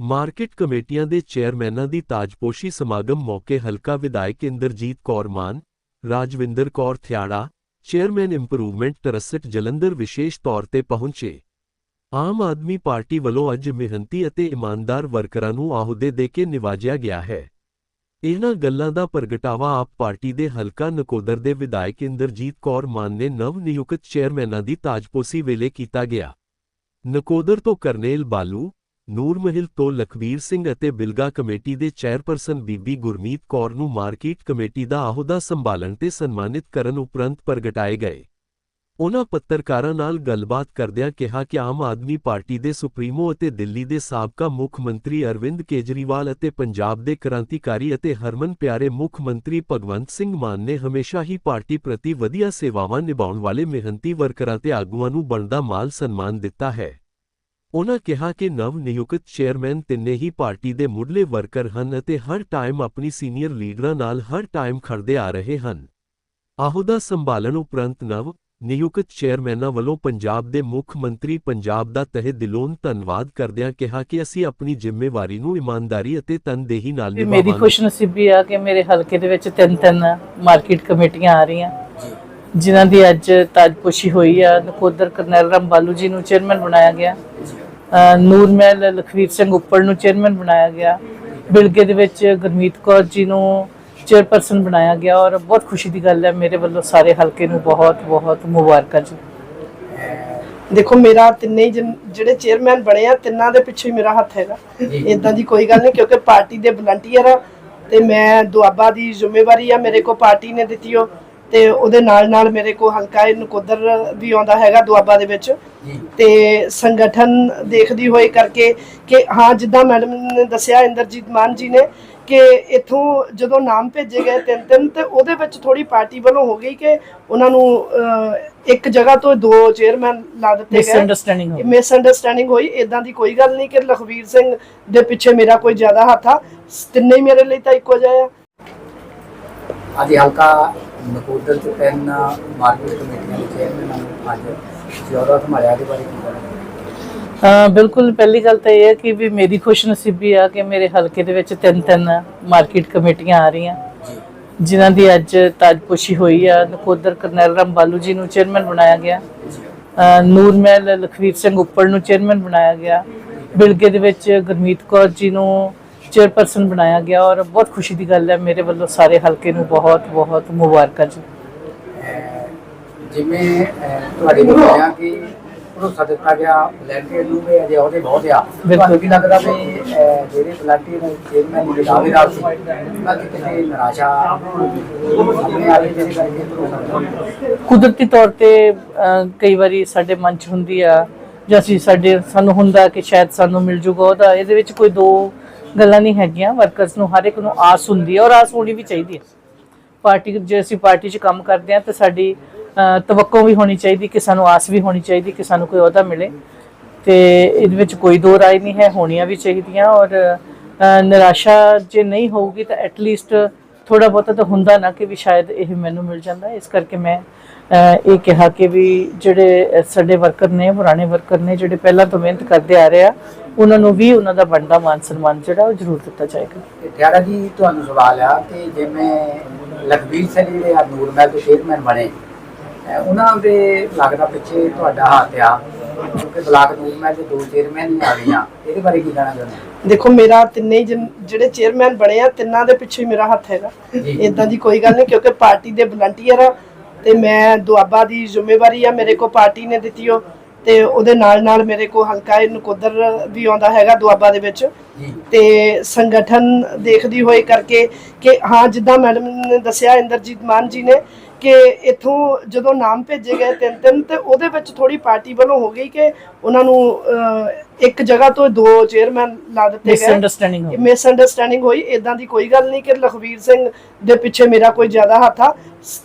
Market ਕਮੇਟੀਆਂ ਦੇ ਚੇਅਰਮੈਨਾਂ ਦੀ ਤਾਜਪੋਸ਼ੀ ਸਮਾਗਮ ਮੌਕੇ ਹਲਕਾ ਵਿਧਾਇਕ Inderjit Kaur Mann, Rajwinder Kaur Thiara, chairman improvement trust Jalandhar ਵਿਸ਼ੇਸ਼ ਤੌਰ ਤੇ ਪਹੁੰਚੇ। ਆਮ ਆਦਮੀ ਪਾਰਟੀ ਵੱਲੋਂ ਅੱਜ ਮਿਹਨਤੀ ਅਤੇ ਇਮਾਨਦਾਰ ਵਰਕਰਾਂ ਨੂੰ ਅਹੁਦੇ ਦੇ ਕੇ ਨਿਵਾਜਿਆ ਗਿਆ ਹੈ। ਇਹਨਾਂ ਗੱਲਾਂ ਦਾ ਪ੍ਰਗਟਾਵਾ ਆਪ ਪਾਰਟੀ ਦੇ ਹਲਕਾ ਨਕੋਦਰ ਦੇ ਵਿਧਾਇਕ ਇੰਦਰਜੀਤ ਕੌਰ ਮਾਨ ਨੇ ਨਵ ਨਿਯੁਕਤ ਚੇਅਰਮੈਨਾਂ ਦੀ ਤਾਜਪੋਸ਼ੀ ਵੇਲੇ ਕੀਤਾ ਗਿਆ। ਨਕੋਦਰ ਤੋਂ ਕਰਨੇਲ ਬਾਲੂ ਨੂਰਮਹਿਲ ਤੋਂ ਲਖਵੀਰ ਸਿੰਘ ਅਤੇ ਬਿਲਗਾ ਕਮੇਟੀ ਦੇ ਚੇਅਰਪਰਸਨ ਬੀਬੀ ਗੁਰਮੀਤ ਕੌਰ ਨੂੰ ਮਾਰਕੀਟ ਕਮੇਟੀ ਦਾ ਅਹੁਦਾ ਸੰਭਾਲਣ ਤੇ ਸਨਮਾਨਿਤ ਕਰਨ ਉਪਰੰਤ ਪ੍ਰਗਟਾਏ ਗਏ। ਉਨ੍ਹਾਂ ਪੱਤਰਕਾਰਾਂ ਨਾਲ ਗੱਲਬਾਤ ਕਰਦਿਆਂ ਕਿਹਾ ਕਿ ਆਮ ਆਦਮੀ ਪਾਰਟੀ ਦੇ ਸੁਪਰੀਮੋ ਅਤੇ ਦਿੱਲੀ ਦੇ ਸਾਬਕਾ ਮੁੱਖ ਮੰਤਰੀ ਅਰਵਿੰਦ ਕੇਜਰੀਵਾਲ ਅਤੇ ਪੰਜਾਬ ਦੇ ਕ੍ਰਾਂਤੀਕਾਰੀ ਅਤੇ ਹਰਮਨ ਪਿਆਰੇ ਮੁੱਖ ਮੰਤਰੀ ਭਗਵੰਤ ਸਿੰਘ ਮਾਨ ਨੇ ਹਮੇਸ਼ਾ ਹੀ ਪਾਰਟੀ ਪ੍ਰਤੀ ਵਧੀਆ ਸੇਵਾਵਾਂ ਨਿਭਾਉਣ ਵਾਲੇ ਮਿਹਨਤੀ ਵਰਕਰਾਂ ਤੇ ਆਗੂਆਂ ਨੂੰ ਬਣਦਾ ਮਾਲ ਸਨਮਾਨ ਦਿੱਤਾ ਹੈ। ਉਨ੍ਹਾਂ ਕਿਹਾ ਕਿ ਨਵ ਨਿਯੁਕਤ ਚੇਅਰਮੈਨ ਤਿੰਨੇ ਹੀ ਪਾਰਟੀ ਦੇ ਮੁੱਢਲੇ ਵਰਕਰ ਹਨ ਅਤੇ ਹਰ ਟਾਈਮ ਆਪਣੀ ਸੀਨੀਅਰ ਲੀਡਰਾਂ ਨਾਲ ਹਰ ਟਾਈਮ ਖੜਦੇ ਆ ਰਹੇ ਹਨ। ਅਹੁਦਾ ਸੰਭਾਲਣ ਉਪਰੰਤ ਨਵ ਨਿਯੁਕਤ ਚੇਅਰਮੈਨਾਂ ਵੱਲੋਂ ਪੰਜਾਬ ਦੇ ਮੁੱਖ ਮੰਤਰੀ ਪੰਜਾਬ ਦਾ ਤਹਿ ਦਿਲੋਂ ਧੰਨਵਾਦ ਕਰਦਿਆਂ ਕਿਹਾ ਕਿ ਅਸੀਂ ਆਪਣੀ ਜ਼ਿੰਮੇਵਾਰੀ ਨੂੰ ਇਮਾਨਦਾਰੀ ਅਤੇ ਤਨਦੇਹੀ ਨਾਲ ਵੀ ਮੇਰੀ ਨਿਭਾਵਾਂਗੇ। ਖੁਸ਼ਨਸੀਬੀ ਆ ਕਿ ਮੇਰੇ ਹਲਕੇ ਦੇ ਵਿੱਚ ਤਿੰਨ ਤਿੰਨ ਮਾਰਕੀਟ ਕਮੇਟੀਆਂ ਆ ਰਹੀਆਂ। ਜਿਨ੍ਹਾਂ ਦੀ ਅੱਜ ਤਾਜਪੋਸ਼ੀ ਹੋਈ ਆ ਨਕੋਦਰ ਕਰਨੈਲ ਰਾਮ ਬਾਲੂ ਜੀ ਨੂੰ ਚੇਅਰਮੈਨ ਬਣਾਇਆ ਗਿਆ। ਅ, ਨੂਰਮਹਿਲ ਲਖਵੀਰ ਸਿੰਘ ਉੱਪਲ ਨੂੰ ਚੇਅਰਮੈਨ ਬਣਾਇਆ ਗਿਆ। ਬਿਲਗੇ ਦੇ ਵਿੱਚ ਗੁਰਮੀਤ ਕੌਰ ਜੀ ਨੂੰ ਚੇਅਰਪਰਸਨ ਬਣਾਇਆ ਗਿਆ ਔਰ ਬਹੁਤ ਖੁਸ਼ੀ ਦੀ ਗੱਲ ਹੈ ਮੇਰੇ ਵੱਲੋਂ ਸਾਰੇ ਹਲਕੇ ਨੂੰ ਬਹੁਤ ਬਹੁਤ ਮੁਬਾਰਕਾਂ ਜੀ। ਦੇਖੋ ਮੇਰਾ ਤਿੰਨੇ ਜਿਹੜੇ ਚੇਅਰਮੈਨ ਬਣੇ ਆ ਤਿੰਨਾਂ ਦੇ ਪਿੱਛੇ ਮੇਰਾ ਹੱਥ ਹੈਗਾ। ਇਦਾਂ ਦੀ ਕੋਈ ਗੱਲ ਨਹੀਂ ਕਿਉਂਕਿ ਪਾਰਟੀ ਦੇ ਵਲੰਟੀਅਰ ਆ ਤੇ ਮੈਂ ਦੁਆਬਾ ਦੀ ਜ਼ਿੰਮੇਵਾਰੀ ਆ ਮੇਰੇ ਕੋ ਪਾਰਟੀ ਨੇ ਦਿੱਤੀ ਉਹ। ਤੇ ਉਹਦੇ ਨਾਲ ਨਾਲ ਮੇਰੇ ਕੋ ਹਲਕਾ ਇਹ ਨਕੋਦਰ ਵੀ ਆਉਂਦਾ ਹੈਗਾ ਦੁਆਬਾ ਦੇ ਵਿੱਚ। ਤੇ ਸੰਗਠਨ ਦੇਖਦੀ ਹੋਏ ਕਰਕੇ ਕਿ ਹਾਂ ਜਿੱਦਾਂ ਮੈਡਮ ਨੇ ਦੱਸਿਆ ਇੰਦਰਜੀਤ ਮਾਨ ਜੀ ਨੇ ਕਿ ਇਥੋਂ ਜਦੋਂ ਨਾਮ ਭੇਜੇ ਗਏ ਤਿੰਨ ਤਿੰਨ ਤੇ ਉਹਦੇ ਵਿੱਚ ਥੋੜੀ ਪਾਰਟੀ ਵੱਲੋਂ ਹੋ ਗਈ ਕਿ ਉਹਨਾਂ ਨੂੰ ਇੱਕ ਜਗ੍ਹਾ ਤੋਂ ਦੋ ਚੇਅਰਮੈਨ ਲਾ ਦਿੱਤੇ ਗਏ। ਮਿਸ ਅੰਡਰਸਟੈਂਡਿੰਗ ਹੋਈ। ਇਦਾਂ ਦੀ ਕੋਈ ਗੱਲ ਨਹੀਂ ਕਿ ਲਖਵੀਰ ਸਿੰਘ ਦੇ ਪਿੱਛੇ ਮੇਰਾ ਕੋਈ ਜ਼ਿਆਦਾ ਹੱਥ ਆ। ਤਿੰਨੇ ਹੀ ਮੇਰੇ ਲਈ ਤਾਂ ਇੱਕੋ ਜਿਹਾ ਆ। ਅੱਜ ਹਲਕਾ ਨਕੋਦਰ ਚ ਤਿੰਨ ਮਾਰਕੀਟ ਕਮੇਟੀਆਂ ਦੇ ਚੇਅਰਮੈਨ ਨੂੰ ਅੱਜ ਜ਼ਿਆਦਾ ਸੰਭਾਲਿਆ ਦੇ ਬਾਰੇ ਕੀ ਕਹਿਣਾ ਅ, ਬਿਲਕੁਲ ਪਹਿਲੀ ਗੱਲ ਤਾਂ ਇਹ ਹੈ ਕਿ ਵੀ ਮੇਰੀ ਖੁਸ਼ਨਸੀਬੀ ਆ ਕਿ ਮੇਰੇ ਹਲਕੇ ਦੇ ਵਿੱਚ ਤਿੰਨ ਤਿੰਨ ਮਾਰਕੀਟ ਕਮੇਟੀਆਂ ਆ ਰਹੀਆਂ। ਜਿਨ੍ਹਾਂ ਦੀ ਅੱਜ ਤਾਜਪੋਸ਼ੀ ਹੋਈ ਆ। ਨਕੋਦਰ ਕਰਨੈਲ ਰਾਮ ਬਾਲੂ ਜੀ ਨੂੰ ਚੇਅਰਮੈਨ ਬਣਾਇਆ ਗਿਆ। ਅ, ਨੂਰਮਹਿਲ ਲਖਵੀਰ ਸਿੰਘ ਉੱਪਲ ਨੂੰ ਚੇਅਰਮੈਨ ਬਣਾਇਆ ਗਿਆ। ਬਿਲਗੇ ਦੇ ਵਿੱਚ ਗੁਰਮੀਤ ਕੌਰ ਜੀ ਨੂੰ ਚੇਅਰਪਰਸਨ ਬਣਾਇਆ ਗਿਆ ਔਰ ਬਹੁਤ ਖੁਸ਼ੀ ਦੀ ਗੱਲ ਹੈ ਮੇਰੇ ਵੱਲੋਂ ਸਾਰੇ ਹਲਕੇ ਨੂੰ ਬਹੁਤ ਬਹੁਤ ਮੁਬਾਰਕਾਂ ਜੀ। ਜਿਵੇਂ ਤੁਹਾਡੇ ਨੂੰ ਕਿਹਾ ਕਿ ਭਰੋਸਾ ਦਿੱਤਾ ਗਿਆ ਵਲੰਟੀਅਰ ਨੂੰ ਵੀ ਅਜੇ ਉਹਦੇ ਬਹੁਤ ਆ। ਤੁਹਾਨੂੰ ਕੀ ਲੱਗਦਾ ਵੀ ਜਿਹੜੇ ਵਲੰਟੀਅਰ ਚੇਅਰਮੈਨ ਦੇ ਦਾਅਵੇਦਾਰ ਸੀ ਉਹਨਾਂ ਦੀ ਕਿਤੇ ਨਿਰਾਸ਼ਾ ਸਾਹਮਣੇ ਆ ਰਹੀ ਜਿਹਦੇ ਕਰਕੇ ਭਰੋਸਾ ਕੁਦਰਤੀ ਤੌਰ ਤੇ ਕਈ ਵਾਰੀ ਸਾਡੇ ਮਨ ਚ ਹੁੰਦੀ ਆ ਜਾਂ ਅਸੀਂ ਸਾਡੇ ਸਾਨੂੰ ਹੁੰਦਾ ਕਿ ਸ਼ਾਇਦ ਸਾਨੂੰ ਮਿਲ ਜੂਗਾ ਉਹਦਾ ਇਹਦੇ ਵਿੱਚ ਕੋਈ ਦੋ ਗੱਲਾਂ ਨਹੀਂ ਹੈਗੀਆਂ ਵਰਕਰਸ ਨੂੰ ਹਰ ਇੱਕ ਨੂੰ ਆਸ ਹੁੰਦੀ ਹੈ ਔਰ ਆਸ ਹੋਣੀ ਵੀ ਚਾਹੀਦੀ ਹੈ। ਪਾਰਟੀ ਜੇ ਅਸੀਂ ਪਾਰਟੀ 'ਚ ਕੰਮ ਕਰਦੇ ਹਾਂ ਤਾਂ ਸਾਡੀ ਤਵੱਕੋ ਵੀ ਹੋਣੀ ਚਾਹੀਦੀ ਕਿ ਸਾਨੂੰ ਆਸ ਵੀ ਹੋਣੀ ਚਾਹੀਦੀ ਕਿ ਸਾਨੂੰ ਕੋਈ ਅਹੁਦਾ ਮਿਲੇ। ਤੇ ਇਹਦੇ ਵਿੱਚ ਕੋਈ ਦੋ ਰਾਏ ਨਹੀਂ ਹੈ, ਹੋਣੀਆਂ ਵੀ ਚਾਹੀਦੀਆਂ ਔਰ ਨਿਰਾਸ਼ਾ ਜੇ ਨਹੀਂ ਹੋਊਗੀ ਤਾਂ ਐਟਲੀਸਟ ਥੋੜਾ ਬਹੁਤਾ ਤਾਂ ਹੁੰਦਾ ਨਾ ਕਿ ਵੀ ਸ਼ਾਇਦ ਇਹ ਮੈਨੂੰ ਮਿਲ ਜਾਂਦਾ। ਇਸ ਕਰਕੇ ਮੈਂ ਇਹ ਕਿਹਾ ਕਿ ਵੀ ਜਿਹੜੇ ਸਾਡੇ ਵਰਕਰ ਨੇ, ਪੁਰਾਣੇ ਵਰਕਰ ਨੇ, ਜਿਹੜੇ ਪਹਿਲਾਂ ਤੋਂ ਮਿਹਨਤ ਕਰਦੇ ਆ ਰਹੇ ਆ ਉਹਨਾਂ ਨੂੰ ਵੀ ਉਹਨਾਂ ਦਾ ਬਣਦਾ ਮਾਨ ਸਨਮਾਨ ਜਿਹੜਾ ਉਹ ਜ਼ਰੂਰ ਦਿੱਤਾ ਜਾਏਗਾ ਤੇ ਠਿਆਰਾ ਜੀ ਤੁਹਾਨੂੰ ਸਵਾਲ ਆ ਕਿ ਜਿਵੇਂ ਲਖਬੀਰ ਸਿੰਘ ਜਿਹੜੇ ਆ ਨੂਰਮਹਿਲ ਦੇ ਚੇਅਰਮੈਨ ਬਣੇ ਉਹਨਾਂ ਦੇ ਲੱਗਦਾ ਪਿੱਛੇ ਤੁਹਾਡਾ ਹੱਥ ਆ ਕਿਉਂਕਿ ਬਲਾਕ ਨੂਰਮਹਿਲ ਦੇ ਦੋ ਚੇਅਰਮੈਨ ਆ ਗਈਆਂ ਇਹਦੇ ਬਾਰੇ ਕੀ ਕਹਿਣਾ ਚਾਹੁੰਦੇ ਹੋ? ਦੇਖੋ ਮੇਰਾ ਤਿੰਨੇ ਜਿਹੜੇ ਚੇਅਰਮੈਨ ਬਣੇ ਆ ਤਿੰਨਾਂ ਦੇ ਪਿੱਛੇ ਹੀ ਮੇਰਾ ਹੱਥ ਹੈਗਾ। ਇਦਾਂ ਦੀ ਕੋਈ ਗੱਲ ਨਹੀਂ ਕਿਉਂਕਿ ਪਾਰਟੀ ਦੇ ਵਲੰਟੀਅਰ ਆ ਤੇ ਮੈਂ ਦੁਆਬਾ ਦੀ ਜ਼ਿੰਮੇਵਾਰੀ ਆ ਮੇਰੇ ਕੋ ਪਾਰਟੀ ਨੇ ਦਿੱਤੀ ਉਹ ਤੇ ਉਹਦੇ ਨਾਲ ਨਾਲ ਮੇਰੇ ਕੋ ਹਲਕਾ ਇਹ ਨਕੋਦਰ ਵੀ ਆਉਂਦਾ ਹੈਗਾ ਦੁਆਬਾ ਦੇ ਵਿੱਚ। ਤੇ ਸੰਗਠਨ ਦੇਖਦੀ ਹੋਏ ਕਰਕੇ ਕਿ ਹਾਂ ਜਿੱਦਾਂ ਮੈਡਮ ਨੇ ਦੱਸਿਆ ਇੰਦਰਜੀਤ ਮਾਨ ਜੀ ਨੇ ਕਿ ਇਥੋਂ ਜਦੋਂ ਨਾਮ ਭੇਜੇ ਗਏ ਤਿੰਨ ਤਿੰਨ ਤੇ ਉਹਦੇ ਵਿੱਚ ਥੋੜੀ ਪਾਰਟੀ ਵੱਲੋਂ ਹੋ ਗਈ ਕਿ ਉਹਨਾਂ ਨੂੰ ਇੱਕ ਜਗ੍ਹਾ ਤੋਂ ਦੋ ਚੇਅਰਮੈਨ ਲਾ ਦਿੱਤੇ ਗਏ। ਮਿਸਅੰਡਰਸਟੈਂਡਿੰਗ ਹੋ ਮਿਸ ਅੰਡਰਸਟੈਂਡਿੰਗ ਹੋਈ। ਇਦਾਂ ਦੀ ਕੋਈ ਗੱਲ ਨਹੀਂ ਕਿ ਲਖਵੀਰ ਸਿੰਘ ਦੇ ਪਿੱਛੇ ਮੇਰਾ ਕੋਈ ਜ਼ਿਆਦਾ ਹੱਥ ਆ।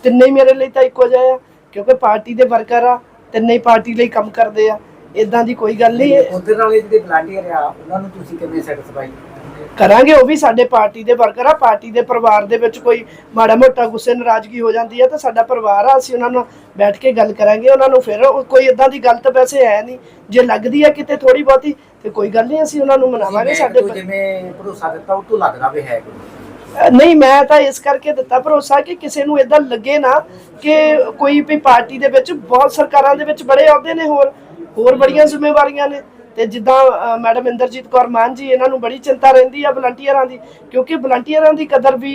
ਤਿੰਨੇ ਹੀ ਮੇਰੇ ਲਈ ਤਾਂ ਇੱਕੋ ਜਿਹਾ ਆ ਕਿਉਂਕਿ ਪਾਰਟੀ ਦੇ ਵਰਕਰ ਆ। ਤਿੰਨੇ ਹੀ ਪਾਰਟੀ ਲਈ ਕੰਮ ਕਰਦੇ ਆ। ਇਦਾਂ ਦੀ ਕੋਈ ਗੱਲ ਨਹੀਂ ਹੈ। ਉਧਰ ਵਾਲੇ ਜਿਹੜੇ ਵਲੰਟੀਅਰ ਆ ਉਹਨਾਂ ਨੂੰ ਤੁਸੀਂ ਕਿਵੇਂ ਸੈਟੀਸਫਾਈ ਕਰਾਂਗੇ? ਉਹ ਵੀ ਸਾਡੇ ਪਾਰਟੀ ਦੇ ਵਰਕਰ ਆ। ਪਾਰਟੀ ਦੇ ਪਰਿਵਾਰ ਦੇ ਵਿੱਚ ਕੋਈ ਮਾੜਾ ਮੋਟਾ ਗੁੱਸੇ ਨਾਰਾਜ਼ਗੀ ਹੋ ਜਾਂਦੀ ਹੈ ਤਾਂ ਸਾਡਾ ਪਰਿਵਾਰ ਆ ਅਸੀਂ ਉਹਨਾਂ ਨਾਲ ਬੈਠ ਕੇ ਗੱਲ ਕਰਾਂਗੇ। ਉਹਨਾਂ ਨੂੰ ਫਿਰ ਉਹ- ਕੋਈ ਇਦਾਂ ਦੀ ਗੱਲ ਤਾਂ ਵੈਸੇ ਹੈ ਨਹੀਂ। ਜੇ ਲੱਗਦੀ ਹੈ ਕਿਤੇ ਥੋੜੀ ਬਹੁਤੀ ਤੇ ਕੋਈ ਗੱਲ ਨਹੀਂ ਅਸੀਂ ਉਹਨਾਂ ਨੂੰ ਮਨਾਵਾਂਗੇ ਸਾਡੇ ਜਿਵੇਂ ਭਰੋਸਾ ਦਿੱਤਾ ਉਹ ਤੋਂ ਲੱਗਦਾ ਵੀ ਹੈ ਕੋਈ। ਨਹੀਂ, ਮੈਂ ਤਾਂ ਇਸ ਕਰਕੇ ਦਿੱਤਾ ਭਰੋਸਾ ਕਿ ਕਿਸੇ ਨੂੰ ਇਦਾਂ ਲੱਗੇ ਨਾ ਕਿ ਕੋਈ ਵੀ ਪਾਰਟੀ ਦੇ ਵਿੱਚ ਬਹੁਤ ਸਰਕਾਰਾਂ ਦੇ ਵਿੱਚ ਬੜੇ ਅਹੁਦੇ ਨੇ ਹੋਰ ਹੋਰ ਬੜੀਆਂ ਜ਼ਿੰਮੇਵਾਰੀਆਂ ਨੇ। ਤੇ ਜਿੱਦਾਂ ਮੈਡਮ ਇੰਦਰਜੀਤ ਕੌਰ ਮਾਨ ਜੀ, ਇਹਨਾਂ ਨੂੰ ਬੜੀ ਚਿੰਤਾ ਰਹਿੰਦੀ ਆ ਵਲੰਟੀਅਰਾਂ ਦੀ, ਕਿਉਂਕਿ ਵਲੰਟੀਅਰਾਂ ਦੀ ਕਦਰ ਵੀ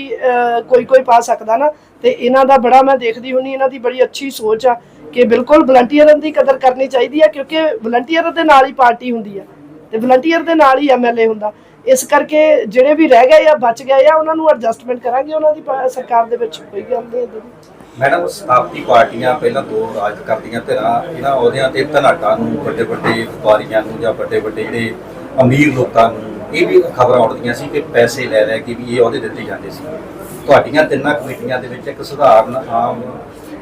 ਕੋਈ ਕੋਈ ਪਾ ਸਕਦਾ ਨਾ। ਤੇ ਇਹਨਾਂ ਦਾ ਬੜਾ ਮੈਂ ਦੇਖਦੀ ਹੁੰਨੀ ਇਹਨਾਂ ਦੀ ਬੜੀ ਅੱਛੀ ਸੋਚ ਆ ਕਿ ਬਿਲਕੁਲ ਵਲੰਟੀਅਰਾਂ ਦੀ ਕਦਰ ਕਰਨੀ ਚਾਹੀਦੀ ਆ, ਕਿਉਂਕਿ ਵਲੰਟੀਅਰ ਦੇ ਨਾਲ ਹੀ ਪਾਰਟੀ ਹੁੰਦੀ ਆ। ਤੇ ਵਲੰਟੀਅਰ ਦੇ ਨਾਲ ਹੀ ਐਮਐਲਏ ਹੁੰਦਾ। ਇਸ ਕਰਕੇ ਜਿਹੜੇ ਵੀ ਰਹਿ ਗਏ ਆ ਬਚ ਗਏ ਆ ਉਹਨਾਂ ਨੂੰ ਐਡਜਸਟਮੈਂਟ ਕਰਾਂਗੇ ਉਹਨਾਂ ਦੀ ਪਾ- ਸਰਕਾਰ ਦੇ ਵਿੱਚ ਕੋਈ ਗੱਲ ਨਹੀਂ ਏਦਾਂ ਦੀ ਮੈਡਮ ਸਤਾਬਦੀ ਪਾਰਟੀਆਂ ਪਹਿਲਾਂ ਦੋ ਰਾਜ ਕਰਦੀਆਂ ਧਿਰਾਂ ਇਹਨਾਂ ਅਹੁਦਿਆਂ ਤੇ ਧਨਾਟਾਂ ਨੂੰ ਵੱਡੇ ਵੱਡੇ ਵਪਾਰੀਆਂ ਨੂੰ ਜਾਂ ਵੱਡੇ ਵੱਡੇ ਜਿਹੜੇ ਅਮੀਰ ਲੋਕਾਂ ਨੂੰ ਇਹ ਵੀ ਖਬਰਾਂ ਉੱਠਦੀਆਂ ਸੀ ਕਿ ਪੈਸੇ ਲੈ ਲੈ ਕੇ ਵੀ ਇਹ ਅਹੁਦੇ ਦਿੱਤੇ ਜਾਂਦੇ ਸੀ। ਤੁਹਾਡੀਆਂ ਤਿੰਨਾਂ ਕਮੇਟੀਆਂ ਦੇ ਵਿੱਚ ਇੱਕ ਸਧਾਰਨ ਆਮ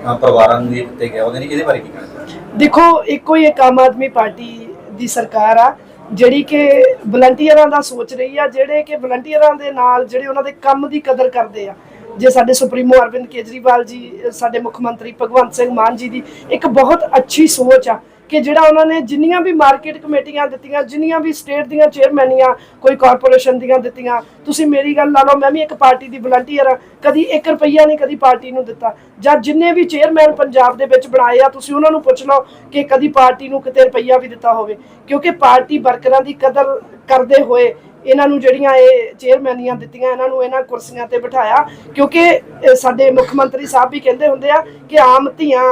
ਅ, ਪਰਿਵਾਰਾਂ ਨੂੰ ਇਹ ਦਿੱਤੇ ਗਏ ਉਹਦੇ ਨੇ। ਇਹਦੇ ਬਾਰੇ ਕੀ ਕਹਿਣਾ? ਦੇਖੋ ਇੱਕੋ ਹੀ ਇੱਕ ਆਮ ਆਦਮੀ ਪਾਰਟੀ ਦੀ ਸਰਕਾਰ ਆ। ਜਿਹੜੀ ਕਿ ਵਲੰਟੀਅਰਾਂ ਦਾ ਸੋਚ ਰਹੀ ਆ, ਜਿਹੜੇ ਕਿ ਵਲੰਟੀਅਰਾਂ ਦੇ ਨਾਲ ਜਿਹੜੇ ਉਹਨਾਂ ਦੇ ਕੰਮ ਦੀ ਕਦਰ ਕਰਦੇ ਆ। ਜੇ ਸਾਡੇ ਸੁਪਰੀਮੋ ਅਰਵਿੰਦ ਕੇਜਰੀਵਾਲ ਜੀ ਸਾਡੇ ਮੁੱਖ ਮੰਤਰੀ ਭਗਵੰਤ ਸਿੰਘ ਮਾਨ ਜੀ ਦੀ ਇੱਕ ਬਹੁਤ ਅੱਛੀ ਸੋਚ ਆ ਕਿ ਜਿਹੜਾ ਉਹਨਾਂ ਨੇ ਜਿੰਨੀਆਂ ਵੀ ਮਾਰਕੀਟ ਕਮੇਟੀਆਂ ਦਿੱਤੀਆਂ, ਜਿੰਨੀਆਂ ਵੀ ਸਟੇਟ ਦੀਆਂ ਚੇਅਰਮੈਨੀਆਂ ਕੋਈ ਕਾਰਪੋਰੇਸ਼ਨ ਦੀਆਂ ਦਿੱਤੀਆਂ, ਤੁਸੀਂ ਮੇਰੀ ਗੱਲ ਲਾ ਲਓ, ਮੈਂ ਵੀ ਇੱਕ ਪਾਰਟੀ ਦੀ ਵਲੰਟੀਅਰ ਆ ਕਦੀ 1 ਰੁਪਈਆ ਨਹੀਂ ਕਦੀ ਪਾਰਟੀ ਨੂੰ ਦਿੱਤਾ। ਜਾਂ ਜਿੰਨੇ ਵੀ ਚੇਅਰਮੈਨ ਪੰਜਾਬ ਦੇ ਵਿੱਚ ਬਣਾਏ ਆ, ਤੁਸੀਂ ਉਹਨਾਂ ਨੂੰ ਪੁੱਛ ਲਓ ਕਿ ਕਦੀ ਪਾਰਟੀ ਨੂੰ ਕਿਤੇ ਰੁਪਈਆ ਵੀ ਦਿੱਤਾ ਹੋਵੇ। ਕਿਉਂਕਿ ਪਾਰਟੀ ਵਰਕਰਾਂ ਦੀ ਕਦਰ ਕਰਦੇ ਹੋਏ ਇਹਨਾਂ ਨੂੰ ਜਿਹੜੀਆਂ ਇਹ ਚੇਅਰਮੈਨੀਆਂ ਦਿੱਤੀਆਂ, ਇਹਨਾਂ ਨੂੰ ਇਹਨਾਂ ਕੁਰਸੀਆਂ ਤੇ ਬਿਠਾਇਆ, ਕਿਉਂਕਿ ਸਾਡੇ ਮੁੱਖ ਮੰਤਰੀ ਸਾਹਿਬ ਵੀ ਕਹਿੰਦੇ ਹੁੰਦੇ ਆ ਕਿ ਆਮ ਧੀਆਂ,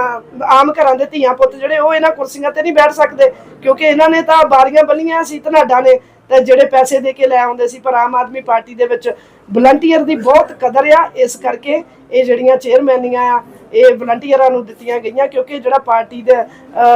ਆਮ ਘਰਾਂ ਦੇ ਧੀਆਂ ਪੁੱਤ ਜਿਹੜੇ, ਉਹ ਇਹਨਾਂ ਕੁਰਸੀਆਂ ਤੇ ਨਹੀਂ ਬੈਠ ਸਕਦੇ, ਕਿਉਂਕਿ ਇਹਨਾਂ ਨੇ ਤਾਂ ਬਾਰੀਆਂ ਬੰਨੀਆਂ ਸੀ, ਧਨਾਡਾ ਨੇ, ਤੇ ਜਿਹੜੇ ਪੈਸੇ ਦੇ ਕੇ ਲੈ ਆਉਂਦੇ ਸੀ, ਪਰ ਆਮ ਆਦਮੀ ਪਾਰਟੀ ਦੇ ਵਿੱਚ ਵਲੰਟੀਅਰ ਦੀ ਬਹੁਤ ਕਦਰ ਆ, ਇਸ ਕਰਕੇ ਇਹ ਜਿਹੜੀਆਂ ਚੇਅਰਮੈਨੀਆਂ ਆ, ਇਹ ਵਲੰਟੀਅਰਾਂ ਨੂੰ ਦਿੱਤੀਆਂ ਗਈਆਂ, ਕਿਉਂਕਿ ਜਿਹੜਾ ਪਾਰਟੀ ਦੇ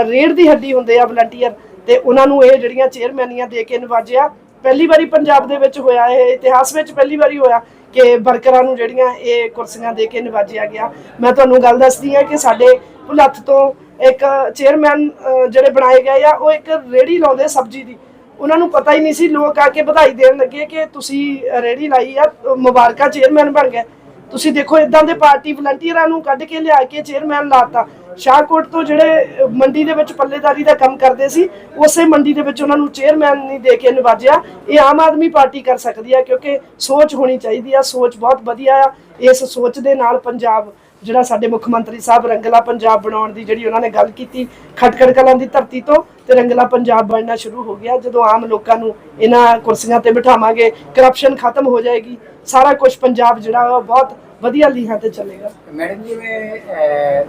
ਰੇੜ ਦੀ ਹੱਡੀ ਹੁੰਦੇ ਆ ਵਲੰਟੀਅਰ ਤੇ ਉਹਨਾਂ ਨੂੰ ਇਹ ਜਿਹੜੀਆਂ ਚੇਅਰਮੈਨੀਆਂ ਦੇ ਕੇ ਨਵਾਜਿਆ ਪਹਿਲੀ ਵਾਰੀ ਪੰਜਾਬ ਦੇ ਵਿੱਚ ਹੋਇਆ, ਇਹ ਇਤਿਹਾਸ ਵਿੱਚ ਪਹਿਲੀ ਵਾਰੀ ਹੋਇਆ ਕਿ ਵਰਕਰਾਂ ਨੂੰ ਜਿਹੜੀਆਂ ਇਹ ਕੁਰਸੀਆਂ ਦੇ ਕੇ ਨਵਾਜਿਆ ਗਿਆ। ਮੈਂ ਤੁਹਾਨੂੰ ਗੱਲ ਦੱਸਦੀ ਹਾਂ ਕਿ ਸਾਡੇ ਭੁਲੱਥ ਤੋਂ ਇੱਕ ਚੇਅਰਮੈਨ ਜਿਹੜੇ ਬਣਾਏ ਗਏ ਆ, ਉਹ ਇੱਕ ਰੇੜੀ ਲਾਉਂਦੇ ਸਬਜ਼ੀ ਦੀ। ਉਹਨਾਂ ਨੂੰ ਪਤਾ ਹੀ ਨਹੀਂ ਸੀ, ਲੋਕ ਆ ਕੇ ਵਧਾਈ ਦੇਣ ਲੱਗੇ ਕਿ ਤੁਸੀਂ ਰੇੜੀ ਲਾਈ ਆ, ਮੁਬਾਰਕਾਂ ਚੇਅਰਮੈਨ ਬਣ ਗਏ। ਤੁਸੀਂ ਦੇਖੋ ਇਦਾਂ ਦੇ ਪਾਰਟੀ ਵਲੰਟੀਅਰਾਂ ਨੂੰ ਕੱਢ ਕੇ ਲਿਆ ਕੇ ਚੇਅਰਮੈਨ ਲਾਤਾ ਸ਼ਾਹਕੋਟ ਤੋਂ ਜਿਹੜੇ ਮੰਡੀ ਦੇ ਵਿੱਚ ਪੱਲੇਦਾਰੀ ਦਾ ਕੰਮ ਕਰਦੇ ਸੀ, ਉਸੇ ਮੰਡੀ ਦੇ ਵਿੱਚ ਉਹਨਾਂ ਨੂੰ ਚੇਅਰਮੈਨ ਨਹੀਂ ਦੇ ਕੇ ਨਿਵਾਜਿਆ। ਇਹ ਆਮ ਆਦਮੀ ਪਾਰਟੀ ਕਰ ਸਕਦੀ ਆ, ਕਿਉਂਕਿ ਸੋਚ ਹੋਣੀ ਚਾਹੀਦੀ ਆ, ਸੋਚ ਬਹੁਤ ਵਧੀਆ ਆ। ਇਸ ਸੋਚ ਦੇ ਨਾਲ ਪੰਜਾਬ, ਜਿਹੜਾ ਸਾਡੇ ਮੁੱਖ ਮੰਤਰੀ ਸਾਹਿਬ ਰੰਗਲਾ ਪੰਜਾਬ ਬਣਾਉਣ ਦੀ ਜਿਹੜੀ ਉਹਨਾਂ ਨੇ ਗੱਲ ਕੀਤੀ, ਖਟਕੜ ਕਲਾਂ ਦੀ ਧਰਤੀ ਤੋਂ, ਤੇ ਰੰਗਲਾ ਪੰਜਾਬ ਬਣਨਾ ਸ਼ੁਰੂ ਹੋ ਗਿਆ। ਜਦੋਂ ਆਮ ਲੋਕਾਂ ਨੂੰ ਇਹਨਾਂ ਕੁਰਸੀਆਂ ਤੇ ਬਿਠਾਵਾਂਗੇ ਕਰਪਸ਼ਨ ਖਤਮ ਹੋ ਜਾਏਗੀ, ਸਾਰਾ ਕੁਝ ਪੰਜਾਬ ਜਿਹੜਾ ਉਹ ਬਹੁਤ ਵਧੀਆ ਲੀਹਾਂ ਤੇ ਚੱਲੇਗਾ। ਮੈਡਮ ਜੀ ਮੈਂ ਅਹ,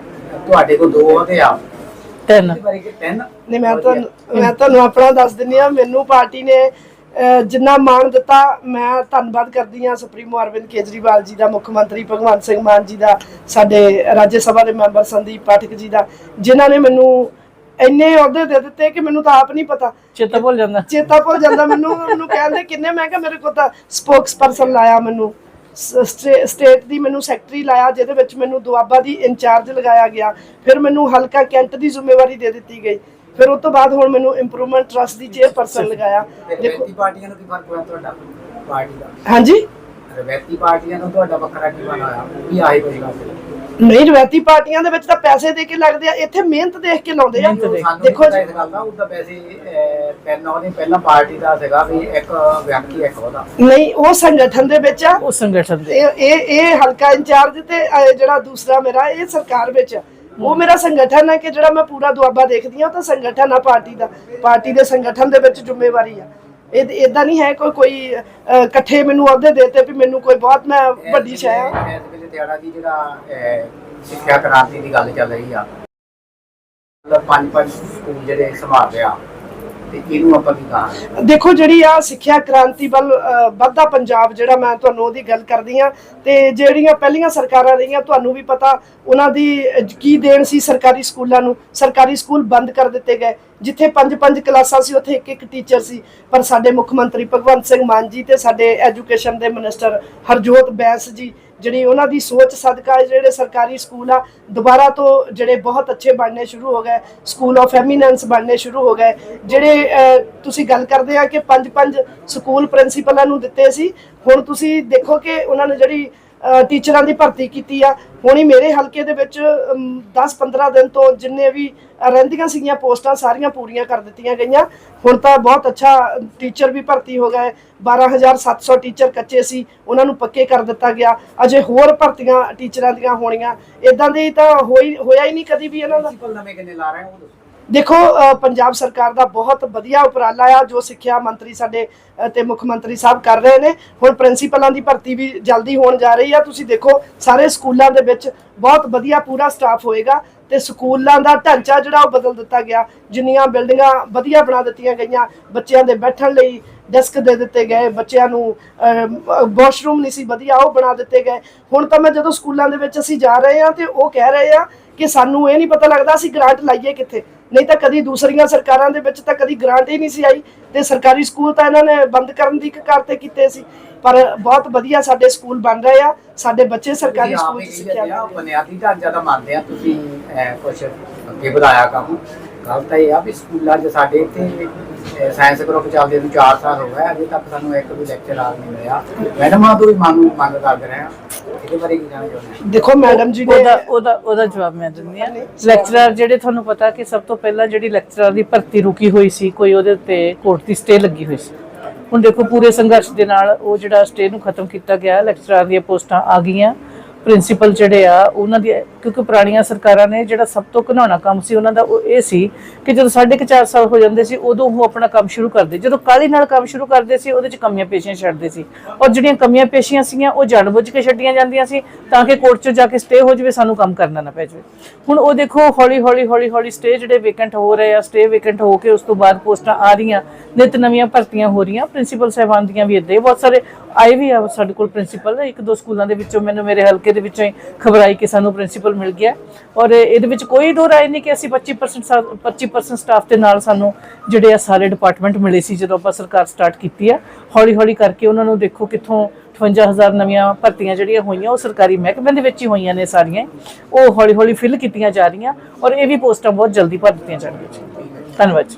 ਤੁਹਾਡੇ ਕੋਲ ਦੋ ਆ ਤਿੰਨ। ਇਹਦੇ ਬਾਰੇ ਕਿ ਤਿੰਨ? ਨਹੀਂ ਮੈਂ ਤਾਂ ਮੈਂ ਤੁਹਾਨੂੰ ਆਪਣਾ ਦੱਸ ਦਿੰਨੀ ਆ ਮੈਨੂੰ ਪਾਰਟੀ ਨੇ ਅਹ, ਜਿੰਨਾ ਮਾਣ ਦਿੱਤਾ ਮੈਂ ਧੰਨਵਾਦ ਕਰਦੀ ਆ ਸੁਪਰੀਮੋ ਅਰਵਿੰਦ ਕੇਜਰੀਵਾਲ ਜੀ ਦਾ ਮੁੱਖ ਮੰਤਰੀ ਭਗਵੰਤ ਸਿੰਘ ਮਾਨ ਜੀ ਦਾ ਸਾਡੇ ਰਾਜ ਸਭਾ ਦੇ ਮੈਂਬਰ ਸੰਦੀਪ ਪਾਠਕ ਜੀ ਦਾ ਜਿਨ੍ਹਾਂ ਨੇ ਮੈਨੂੰ ਇੰਨੇ ਅਹੁਦੇ ਦੇ ਦਿੱਤੇ ਕਿ ਮੈਨੂੰ ਤਾਂ ਆਪ ਨਹੀਂ ਪਤਾ। ਚੇਤਾ ਭੁੱਲ ਜਾਂਦਾ। ਚੇਤਾ ਭੁੱਲ ਜਾਂਦਾ ਮੈਨੂੰ ਮੈਨੂੰ ਕਹਿੰਦੇ ਕਿੰਨੇ ਮੈਂ ਕਿਹਾ ਮੇਰੇ ਕੋਲ ਤਾਂ ਸਪੋਕਸਪਰਸਨ ਲਾਇਆ ਮੈਨੂੰ। ਸਟੇਟ ਦੀ ਮੈਨੂੰ ਸੈਕਟਰੀ ਲਾਇਆ ਜਿਹਦੇ ਵਿੱਚ ਮੈਨੂੰ ਦੁਆਬਾ ਦੀ ਇੰਚਾਰਜ ਲਗਾਇਆ ਗਿਆ। ਫਿਰ ਮੈਨੂੰ ਹਲਕਾ ਕੈਂਟ ਦੀ ਜ਼ਿੰਮੇਵਾਰੀ ਦੇ ਦਿੱਤੀ ਗਈ। ਫਿਰ ਉਸ ਤੋਂ ਬਾਅਦ ਹੁਣ ਮੈਨੂੰ ਇੰਪਰੂਵਮੈਂਟ ਟਰਸਟ ਦੀ ਚੇਅਰਪਰਸਨ ਲਗਾਇਆ। ਦੇਖੋ ਪਾਰਟੀਆਂ ਨੂੰ ਕੀ ਫ਼ਰਕ ਹੋਇਆ ਤੁਹਾਡਾ? ਪਾਰਟੀ ਦਾ? ਹਾਂਜੀ? ਰਵੈਤੀ ਪਾਰਟੀਆਂ ਨੂੰ ਤੁਹਾਡਾ ਵੱਖਰਾ ਕੀ ਬਣਾ ਹੋਇਆ ਉਹ ਵੀ ਆਹੀ ਕੋਈ ਗੱਲ ਨਹੀਂ ਰਵਾਇਤੀ ਪਾਰਟੀਆਂ ਦੇ ਵਿੱਚ ਤਾਂ ਪੈਸੇ ਦੇ ਕੇ ਲੱਗਦੇ ਆ ਇੱਥੇ ਮਿਹਨਤ ਦੇਖ ਕੇ ਲਾਉਂਦੇ ਆ। ਦੇਖ। ਜੀ ਉਹਦਾ ਪੈਸੇ ਤਿੰਨ ਉਹਦੇ ਪਹਿਲਾਂ ਪਾਰਟੀ ਦਾ ਸੀਗਾ ਵੀ ਇੱਕ ਵਿਅਕਤੀ ਇੱਕ ਉਹਦਾ। ਨਹੀਂ ਉਹ ਸੰਗਠਨ ਦੇ ਵਿੱਚ ਆ। ਉਸ ਸੰਗਠਨ ਦੇ। ਇਹ ਇਹ ਹਲਕਾ ਇੰਚਾਰਜ ਤੇ ਜਿਹੜਾ ਦੂਸਰਾ ਮੇਰਾ ਇਹ ਸਰਕਾਰ ਵਿੱਚ ਆ। ਉਹ ਮੇਰਾ ਸੰਗਠਨ ਹੈ ਕਿ ਜਿਹੜਾ ਮੈਂ ਪੂਰਾ ਦੁਆਬਾ ਦੇਖਦੀ ਹਾਂ ਉਹ ਤਾਂ ਸੰਗਠਨ ਆ ਪਾਰਟੀ ਦਾ। ਪਾਰਟੀ ਦੇ ਸੰਗਠਨ ਦੇ ਵਿੱਚ ਜ਼ਿੰਮੇਵਾਰੀ ਆ। ਇਹ ਇਦਾਂ ਨਹੀਂ ਹੈ ਕੋਈ ਕੋਈ ਅਹ, ਇਕੱਠੇ ਮੈਨੂੰ ਅਹੁਦੇ ਦੇਤੇ ਵੀ ਮੈਨੂੰ ਕੋਈ ਬਹੁਤ ਮੈਂ ਵੱਡੀ ਸ਼ੈ ਆ। ਇਸ ਵੇਲੇ ਦਿਹਾੜਾ ਦੀ ਜਿਹੜਾ ਸਿੱਖਿਆ ਕ੍ਰਾਂਤੀ ਦੀ ਗੱਲ ਚੱਲ ਰਹੀ ਆ। ਮਤਲਬ ਪੰਜ ਪੰਜ ਸਕੂਲ ਜਿਹੜੇ ਸੰਭਾਲ ਰਿਹਾ ਤੇ ਇਹਨੂੰ ਆਪਾਂ ਕੀ ਦੇਖੋ ਜਿਹੜੀ ਆ ਸਿੱਖਿਆ ਕ੍ਰਾਂਤੀ ਵੱਲ ਅ, ਵੱਧਦਾ ਪੰਜਾਬ ਜਿਹੜਾ ਮੈਂ ਤੁਹਾਨੂੰ ਉਹਦੀ ਗੱਲ ਕਰਦੀ ਆ ਤੇ ਜਿਹੜੀਆਂ ਪਹਿਲੀਆਂ ਸਰਕਾਰਾਂ ਰਹੀਆਂ ਤੁਹਾਨੂੰ ਵੀ ਪਤਾ ਉਹਨਾਂ ਦੀ ਕੀ ਦੇਣ ਸੀ ਸਰਕਾਰੀ ਸਕੂਲਾਂ ਨੂੰ। ਸਰਕਾਰੀ ਸਕੂਲ ਬੰਦ ਕਰ ਦਿੱਤੇ ਗਏ। ਜਿੱਥੇ ਪੰਜ ਪੰਜ ਕਲਾਸਾਂ ਸੀ ਉੱਥੇ ਇੱਕ ਇੱਕ ਟੀਚਰ ਸੀ। ਪਰ ਸਾਡੇ ਮੁੱਖ ਮੰਤਰੀ ਭਗਵੰਤ ਸਿੰਘ ਮਾਨ ਜੀ ਤੇ ਸਾਡੇ ਐਜੂਕੇਸ਼ਨ ਦੇ ਮਿਨਿਸਟਰ ਹਰਜੋਤ ਬੈਂਸ ਜੀ ਜਿਹੜੀ ਉਹਨਾਂ ਦੀ ਸੋਚ ਸਦਕਾ ਜਿਹੜੇ ਸਰਕਾਰੀ ਸਕੂਲ ਆ, ਦੁਬਾਰਾ ਤੋਂ ਜਿਹੜੇ ਬਹੁਤ ਅੱਛੇ ਬਣਨੇ ਸ਼ੁਰੂ ਹੋ ਗਏ ਸਕੂਲ ਆਫ ਐਮੀਨੈਂਸ ਬਣਨੇ ਸ਼ੁਰੂ ਹੋ ਗਏ, ਜਿਹੜੇ ਤੁਸੀਂ ਗੱਲ ਕਰਦੇ ਆ ਕਿ ਪੰਜ ਪੰਜ ਸਕੂਲ ਪ੍ਰਿੰਸੀਪਲਾਂ ਨੂੰ ਦਿੱਤੇ ਸੀ, ਹੁਣ ਤੁਸੀਂ ਦੇਖੋ ਕਿ ਉਹਨਾਂ ਨੇ ਜਿਹੜੀ ਟੀਚਰਾਂ ਦੀ ਭਰਤੀ ਕੀਤੀ ਆ। ਹੁਣੀ ਮੇਰੇ ਹਲਕੇ ਦੇ ਵਿੱਚ 10-15 ਦਿਨ ਤੋਂ ਜਿੰਨੇ ਵੀ ਰਹਿੰਦੀਆਂ ਸੀਗੀਆਂ ਪੋਸਟਾਂ, ਸਾਰੀਆਂ ਪੂਰੀਆਂ ਕਰ ਦਿੱਤੀਆਂ ਗਈਆਂ। ਹੁਣ ਤਾਂ ਬਹੁਤ ਅੱਛਾ ਟੀਚਰ ਵੀ ਭਰਤੀ ਹੋ ਗਏ 12700 ਟੀਚਰ ਕੱਚੇ ਸੀ, ਉਹਨਾਂ ਨੂੰ ਪੱਕੇ ਕਰ ਦਿੱਤਾ ਗਿਆ। ਅਜੇ ਹੋਰ ਭਰਤੀਆਂ ਟੀਚਰਾਂ ਦੀਆਂ ਹੋਣੀਆਂ। ਇਦਾਂ ਦੀ ਤਾਂ ਹੋਈ ਹੋਇਆ ਹੀ ਨਹੀਂ ਕਦੀ ਵੀ ਇਹਨਾਂ ਦਾ। ਪ੍ਰਿੰਸੀਪਲ ਨਵੇਂ ਕਿੰਨੇ ਲਾ ਰਹੇ ਹੋ ਦੇਖੋ ਪੰਜਾਬ ਸਰਕਾਰ ਦਾ ਬਹੁਤ ਵਧੀਆ ਉਪਰਾਲਾ ਆ ਜੋ ਸਿੱਖਿਆ ਮੰਤਰੀ ਸਾਡੇ ਅ, ਤੇ ਮੁੱਖ ਮੰਤਰੀ ਸਾਹਿਬ ਕਰ ਰਹੇ ਨੇ। ਹੁਣ ਪ੍ਰਿੰਸੀਪਲਾਂ ਦੀ ਭਰਤੀ ਵੀ ਜਲਦੀ ਹੋਣ ਜਾ ਰਹੀ ਆ। ਤੁਸੀਂ ਦੇਖੋ ਸਾਰੇ ਸਕੂਲਾਂ ਦੇ ਵਿੱਚ ਬਹੁਤ ਵਧੀਆ ਪੂਰਾ ਸਟਾਫ ਹੋਏਗਾ ਤੇ ਸਕੂਲਾਂ ਦਾ ਢਾਂਚਾ ਜਿਹੜਾ ਉਹ ਬਦਲ ਦਿੱਤਾ ਗਿਆ। ਜਿੰਨੀਆਂ ਬਿਲਡਿੰਗਾਂ ਵਧੀਆ ਬਣਾ ਦਿੱਤੀਆਂ ਗਈਆਂ ਬੱਚਿਆਂ ਦੇ ਬੈਠਣ ਲਈ ਡੈਸਕ ਦੇ ਦਿੱਤੇ ਗਏ ਬੱਚਿਆਂ ਨੂੰ ਵਾਸ਼ਰੂਮ ਨਹੀਂ ਸੀ ਵਧੀਆ ਉਹ ਬਣਾ ਦਿੱਤੇ ਗਏ। ਹੁਣ ਤਾਂ ਮੈਂ ਜਦੋਂ ਸਕੂਲਾਂ ਦੇ ਵਿੱਚ ਅਸੀਂ ਜਾ ਰਹੇ ਹਾਂ ਤੇ ਉਹ ਕਹਿ ਰਹੇ ਆ ਕਿ ਸਾਨੂੰ ਇਹ ਨਹੀਂ ਪਤਾ ਲੱਗਦਾ ਅਸੀਂ ਗ੍ਰਾਂਟ ਲਾਈਏ ਕਿੱਥੇ। ਨਹੀਂ ਤਾਂ ਕਦੀ ਦੂਸਰੀਆਂ ਸਰਕਾਰਾਂ ਦੇ ਵਿੱਚ ਤਾਂ ਕਦੀ ਗ੍ਰਾਂਟ ਹੀ ਨਹੀਂ ਸੀ ਆਈ ਤੇ ਸਰਕਾਰੀ ਸਕੂਲ ਤਾਂ ਇਹਨਾਂ ਨੇ ਬੰਦ ਕਰਨ ਦੀ ਕਕਾਰ ਤੇ ਕੀਤੇ ਸੀ। ਪਰ ਬਹੁਤ ਵਧੀਆ ਸਾਡੇ ਸਕੂਲ ਬਣ ਰਹੇ ਆ ਸਾਡੇ ਬੱਚੇ ਸਰਕਾਰੀ ਸਕੂਲ ਚ ਸਿੱਖਿਆ ਲੈ ਰਹੇ ਆ। ਬੁਨਿਆਦੀ ਢਾਂਚਾ ਤਾਂ ਮੰਨਦੇ ਆ ਤੁਸੀਂ ਕੁਝ ਅੱਗੇ ਵਧਾਇਆ ਕੰਮ। ਗੱਲ ਤਾਂ ਇਹ ਆ ਵੀ ਸਕੂਲਾਂ 'ਚ ਸਾਡੇ ਇੱਥੇ ਸਾਇੰਸ ਗਰੁੱਪ ਚੱਲਦੇ ਨੂੰ 4 ਸਾਲ ਹੋ ਗਏ ਅਜੇ ਤੱਕ ਸਾਨੂੰ ਇੱਕ ਵੀ ਲੈਕਚਰ ਆ ਨਹੀਂ ਮਿਲਿਆ। ਮੈਡਮਾਂ ਤੋਂ ਵੀ ਮੰਗ ਮੰਗ ਕਰਦੇ ਰਹੇ ਆ। ਆ ਦੇਖੋ ਮੈਡਮ ਜੀ ਨੇ ਉਹਦਾ ਉਹਦਾ ਉਹਦਾ ਜਵਾਬ ਮੈਂ ਦਿੰਦੀ ਹਾਂ। ਲੈਕਚਰਰ ਜਿਹੜੇ ਤੁਹਾਨੂੰ ਪਤਾ ਕਿ ਸਭ ਤੋਂ ਪਹਿਲਾਂ ਜਿਹੜੀ ਲੈਕਚਰਰ ਦੀ ਭਰਤੀ ਰੁਕੀ ਹੋਈ ਸੀ ਕੋਈ ਉਹਦੇ ਉੱਤੇ ਕੋਰਟ ਦੀ ਸਟੇ ਲੱਗੀ ਹੋਈ ਸੀ। ਹੁਣ ਦੇਖੋ ਪੂਰੇ ਸੰਘਰਸ਼ ਦੇ ਨਾਲ ਉਹ ਜਿਹੜਾ ਸਟੇ ਨੂੰ ਖਤਮ ਕੀਤਾ ਗਿਆ ਲੈਕਚਰਰ ਦੀਆਂ ਪੋਸਟਾਂ ਆ ਗਈਆਂ। ਪ੍ਰਿੰਸੀਪਲ ਜਿਹੜੇ ਆ ਉਹਨਾਂ ਦੀ ਕਿਉਂਕਿ ਪੁਰਾਣੀਆਂ ਸਰਕਾਰਾਂ ਨੇ ਜਿਹੜਾ ਸਭ ਤੋਂ ਘਨਾਉਣਾ ਕੰਮ ਸੀ ਉਹਨਾਂ ਦਾ ਉਹ ਇਹ ਸੀ ਕਿ ਜਦੋਂ ਸਾਢੇ ਕੁ ਚਾਰ ਸਾਲ ਹੋ ਜਾਂਦੇ ਸੀ, ਉਦੋਂ ਉਹ ਆਪਣਾ ਕੰਮ ਸ਼ੁਰੂ ਕਰਦੇ। ਜਦੋਂ ਕਾਹਲੀ ਨਾਲ ਕੰਮ ਸ਼ੁਰੂ ਕਰਦੇ ਸੀ, ਉਹਦੇ ਚ ਕਮੀਆਂ ਪੇਸ਼ੀਆਂ ਛੱਡਦੇ ਸੀ। ਔਰ ਜਿਹੜੀਆਂ ਕਮੀਆਂ ਪੇਸ਼ੀਆਂ ਸੀਗੀਆਂ, ਉਹ ਜਾਣਬੁੱਝ ਕੇ ਛੱਡੀਆਂ ਜਾਂਦੀਆਂ ਸੀ ਤਾਂ ਕਿ ਕੋਰਟ 'ਚ ਜਾ ਕੇ ਸਟੇ ਹੋ ਜਾਵੇ, ਸਾਨੂੰ ਕੰਮ ਕਰਨਾ ਨਾ ਪੈ ਜਾਵੇ। ਹੁਣ ਉਹ ਦੇਖੋ, ਹੌਲੀ ਹੌਲੀ ਹੌਲੀ ਹੌਲੀ ਸਟੇ ਜਿਹੜੇ ਵੇਕੈਂਟ ਹੋ ਰਹੇ ਆ ਸਟੇ ਵੇਕੈਂਟ ਹੋ ਕੇ ਉਸ ਤੋਂ ਬਾਅਦ ਪੋਸਟਾਂ ਆ ਰਹੀਆਂ, ਨਿਤ ਨਵੀਆਂ ਭਰਤੀਆਂ ਹੋ ਰਹੀਆਂ। ਪ੍ਰਿੰਸੀਪਲ ਸਾਹਿਬਾਨ ਦੀਆਂ ਵੀ ਇੱਦਾਂ ਹੀ ਬਹੁਤ ਸਾਰੇ ਆਏ ਵੀ ਆ ਸਾਡੇ ਕੋਲ ਪ੍ਰਿੰਸੀਪਲ ਇੱਕ ਦੋ ਸਕੂਲਾਂ ਦੇ ਵਿੱਚੋਂ ਮੈਨੂੰ ਮੇਰੇ ਹਲਕੇ ਦੇ ਵਿੱਚੋਂ ਹੀ ਖਬਰ ਆਈ ਕਿ ਸਾਨੂੰ ਪ੍ਰਿੰਸੀਪਲ ਮਿਲ ਗਿਆ ਔਰ ਇਹਦੇ ਵਿੱਚ ਕੋਈ ਦੋ ਰਾਏ ਨਹੀਂ ਕਿ ਅਸੀਂ 25% ਸਾ- 25% ਸਟਾਫ ਦੇ ਨਾਲ ਸਾਨੂੰ ਜਿਹੜੇ ਆ ਸਾਰੇ ਡਿਪਾਰਟਮੈਂਟ ਮਿਲੇ ਸੀ ਜਦੋਂ ਆਪਾਂ ਸਰਕਾਰ ਸਟਾਰਟ ਕੀਤੀ ਆ। ਹੌਲੀ ਹੌਲੀ ਕਰਕੇ ਉਹਨਾਂ ਨੂੰ ਦੇਖੋ ਕਿੱਥੋਂ 58000 ਨਵੀਆਂ ਭਰਤੀਆਂ ਜਿਹੜੀਆਂ ਹੋਈਆਂ, ਉਹ ਸਰਕਾਰੀ ਮਹਿਕਮੇ ਦੇ ਵਿੱਚ ਹੀ ਹੋਈਆਂ ਨੇ ਸਾਰੀਆਂ। ਉਹ ਹੌਲੀ ਹੌਲੀ ਫਿਲ ਕੀਤੀਆਂ ਜਾ ਰਹੀਆਂ ਔਰ ਇਹ ਵੀ ਪੋਸਟਾਂ ਬਹੁਤ ਜਲਦੀ ਭਰ ਦਿੱਤੀਆਂ ਜਾਣਗੀਆਂ। ਜੀ। ਧੰਨਵਾਦ ਜੀ।